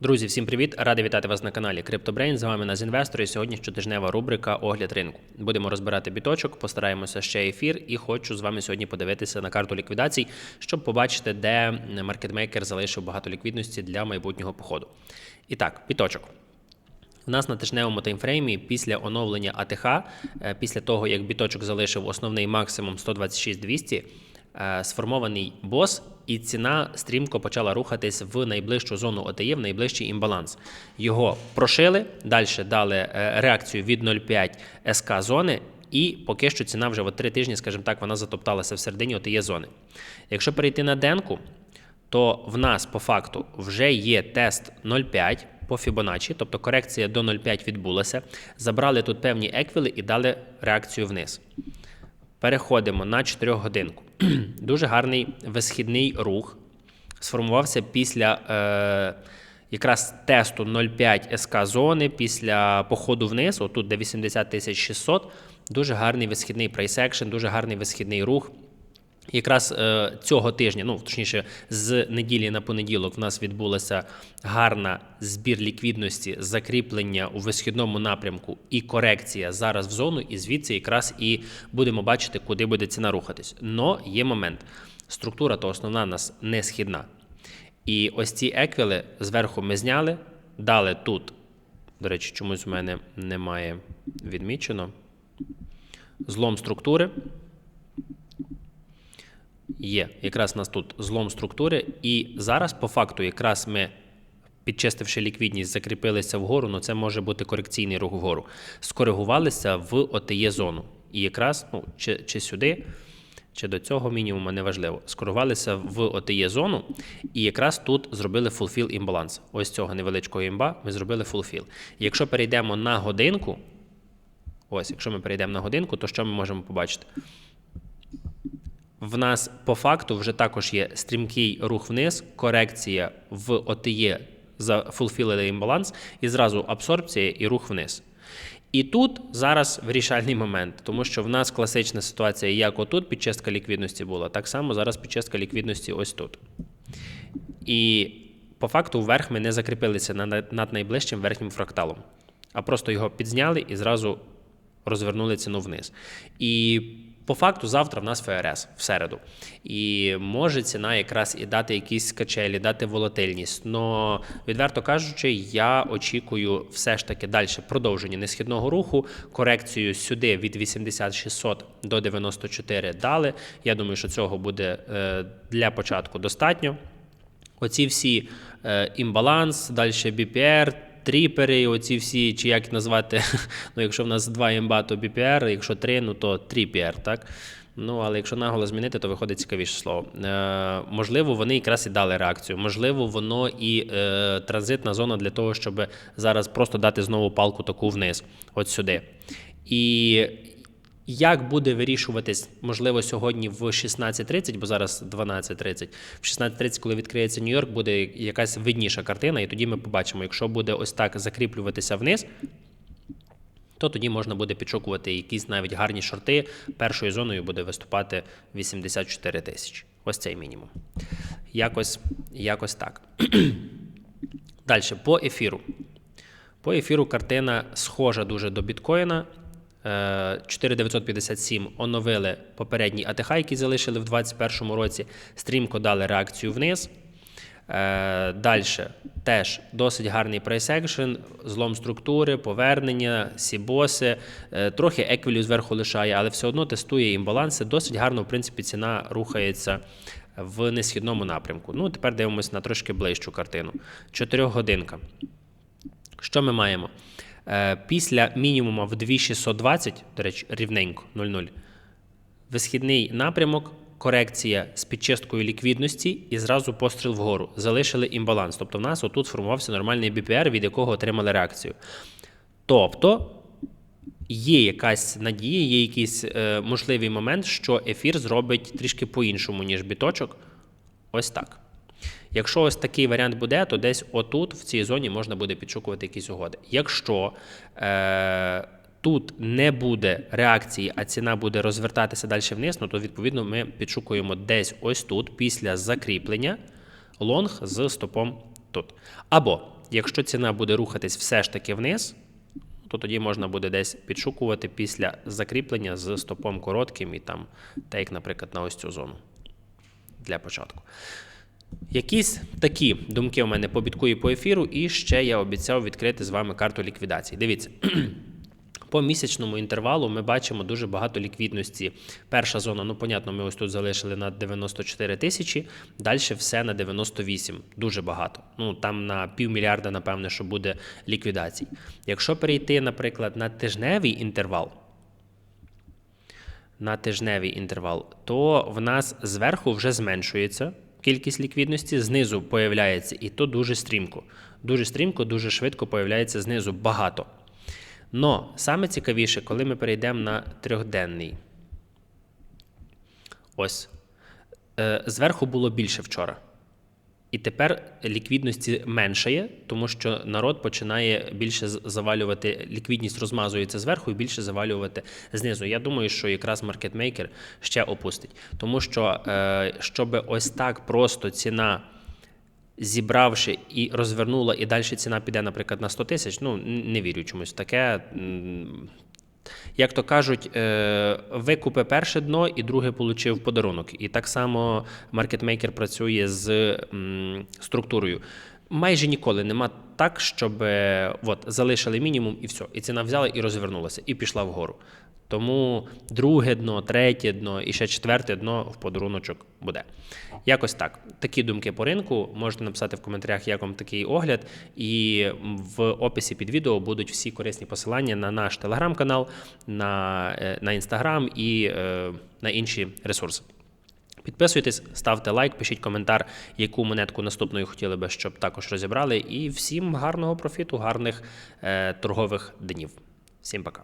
Друзі, всім привіт! Радий вітати вас на каналі CryptoBrain. З вами нас інвестор. І сьогодні щотижнева рубрика Огляд ринку. Будемо розбирати біточок, постараємося ще ефір, і хочу з вами сьогодні подивитися на карту ліквідацій, щоб побачити, де маркетмейкер залишив багато ліквідності для майбутнього походу. І так, біточок. У нас на тижневому таймфреймі після оновлення АТХ, е, після того як біточок залишив основний максимум 126-200, е, сформований бос, і ціна стрімко почала рухатись в найближчу зону ОТЄ, в найближчий імбаланс. Його прошили, далі дали е, реакцію від 0,5 СК зони. І поки що ціна вже от три тижні, скажімо так, вона затопталася в середині ОТЄ зони. Якщо перейти на денку, то в нас по факту вже є тест 0,5 по Fibonacci, тобто корекція до 0,5 відбулася. Забрали тут певні еквіли і дали реакцію вниз. Переходимо на 4 годинку. Дуже гарний висхідний рух сформувався після е, якраз тесту 0,5 СК зони, після походу вниз, отут де 80 600. Дуже гарний висхідний прайс-екшн, дуже гарний висхідний рух. Якраз е, цього тижня, ну точніше, з неділі на понеділок, в нас відбулася гарна збір ліквідності, закріплення у висхідному напрямку і корекція зараз в зону, і звідси якраз і будемо бачити, куди буде ціна рухатись. Но є момент. Структура то основна в нас не східна. І ось ці еквіли зверху ми зняли, дали тут. До речі, чомусь в мене немає відмічено. Злом структури є якраз у нас тут злом структури, і зараз, по факту, якраз ми, підчистивши ліквідність, закріпилися вгору, ну це може бути корекційний рух вгору. Скоригувалися в ОТЄ зону. І якраз ну, чи, чи сюди, чи до цього мінімуму неважливо. Скоригувалися в ОТЄ зону, і якраз тут зробили фулфіл імбаланс. Ось цього невеличкого імба ми зробили фулфіл. Якщо перейдемо на годинку, ось, якщо ми перейдемо на годинку, то що ми можемо побачити? В нас по факту вже також є стрімкий рух вниз, корекція в ОТЄ за фулфілили імбаланс, і зразу абсорбція і рух вниз. І тут зараз вирішальний момент, тому що в нас класична ситуація, як отут підчистка ліквідності була, так само зараз підчистка ліквідності ось тут. І по факту вверх ми не закріпилися над найближчим верхнім фракталом, а просто його підзняли і зразу розвернули ціну вниз. І по факту, завтра в нас ФРС в середу. І може ціна якраз і дати якісь скачелі, дати волатильність. Но відверто кажучи, я очікую все ж таки далі продовження несхідного руху, корекцію сюди від 80600 до 94 дали. Я думаю, що цього буде е, для початку достатньо. Оці всі е, імбаланс, далі BPR, тріпери, оці всі, чи як назвати, ну якщо в нас два імба, то BPR, якщо три, ну то 3PR, так? Ну, але якщо наголо змінити, то виходить цікавіше слово. Е, Можливо, вони якраз і дали реакцію. Можливо, воно і е, транзитна зона для того, щоб зараз просто дати знову палку таку вниз, от сюди. І як буде вирішуватись, можливо, сьогодні в 16.30, бо зараз 12.30, в 16.30, коли відкриється Нью-Йорк, буде якась видніша картина, і тоді ми побачимо, якщо буде ось так закріплюватися вниз, то тоді можна буде підшукувати якісь навіть гарні шорти. Першою зоною буде виступати 84 тисячі. Ось цей мінімум. Якось, якось так. Далі, по ефіру. По ефіру картина схожа дуже до біткоїна. 4957 оновили попередній АТХ, який залишили в 2021 році. Стрімко дали реакцію вниз. Далі теж досить гарний прайс-екшн, злом структури, повернення, сібоси. Трохи еквілю зверху лишає, але все одно тестує імбаланси. Досить гарно, в принципі, ціна рухається в несхідному напрямку. Ну, тепер дивимося на трошки ближчу картину. Чотирьохгодинка. Що ми маємо? Після мінімума в 2620, до речі, рівненько 0,0, висхідний напрямок, корекція з підчисткою ліквідності і зразу постріл вгору. Залишили імбаланс. Тобто в нас отут сформувався нормальний BPR, від якого отримали реакцію. Тобто є якась надія, є якийсь е, можливий момент, що ефір зробить трішки по-іншому, ніж біточок. Ось так. Якщо ось такий варіант буде, то десь отут, в цій зоні, можна буде підшукувати якісь угоди. Якщо е, тут не буде реакції, а ціна буде розвертатися далі вниз, ну то відповідно ми підшукуємо десь ось тут, після закріплення лонг з стопом тут. Або якщо ціна буде рухатись все ж таки вниз, то тоді можна буде десь підшукувати після закріплення з стопом коротким і там, як, наприклад, на ось цю зону для початку. Якісь такі думки у мене по бітку і по ефіру, і ще я обіцяв відкрити з вами карту ліквідації. Дивіться. По місячному інтервалу ми бачимо дуже багато ліквідності. Перша зона, ну понятно, ми ось тут залишили на 94 тисячі, далі все на 98. Дуже багато. Ну там на півмільярда, напевне, що буде ліквідацій. Якщо перейти, наприклад, на тижневий інтервал, на тижневий інтервал, то в нас зверху вже зменшується кількість ліквідності, знизу появляється, і то дуже стрімко. Дуже стрімко, дуже швидко появляється знизу багато. Но саме цікавіше, коли ми перейдемо на трьохденний. Ось. Е, зверху було більше вчора. І тепер ліквідності меншає, тому що народ починає більше завалювати, ліквідність розмазується зверху і більше завалювати знизу. Я думаю, що якраз маркетмейкер ще опустить. Тому що, е, щоб ось так просто ціна зібравши і розвернула, і далі ціна піде, наприклад, на 100 тисяч, ну не вірю чомусь таке. Як то кажуть, е, викупи перше дно і друге получив подарунок. І так само маркетмейкер працює з структурою. Майже ніколи нема так, щоб е, от, залишили мінімум і все. І ціна взяла і розвернулася, і пішла вгору. Тому друге дно, третє дно і ще четверте дно в подаруночок буде. Якось так. Такі думки по ринку. Можете написати в коментарях, як вам такий огляд. І в описі під відео будуть всі корисні посилання на наш телеграм-канал, на, е, на інстаграм і е, на інші ресурси. Підписуйтесь, ставте лайк, пишіть коментар, яку монетку наступною хотіли би, щоб також розібрали. І всім гарного профіту, гарних е, торгових днів. Всім пока.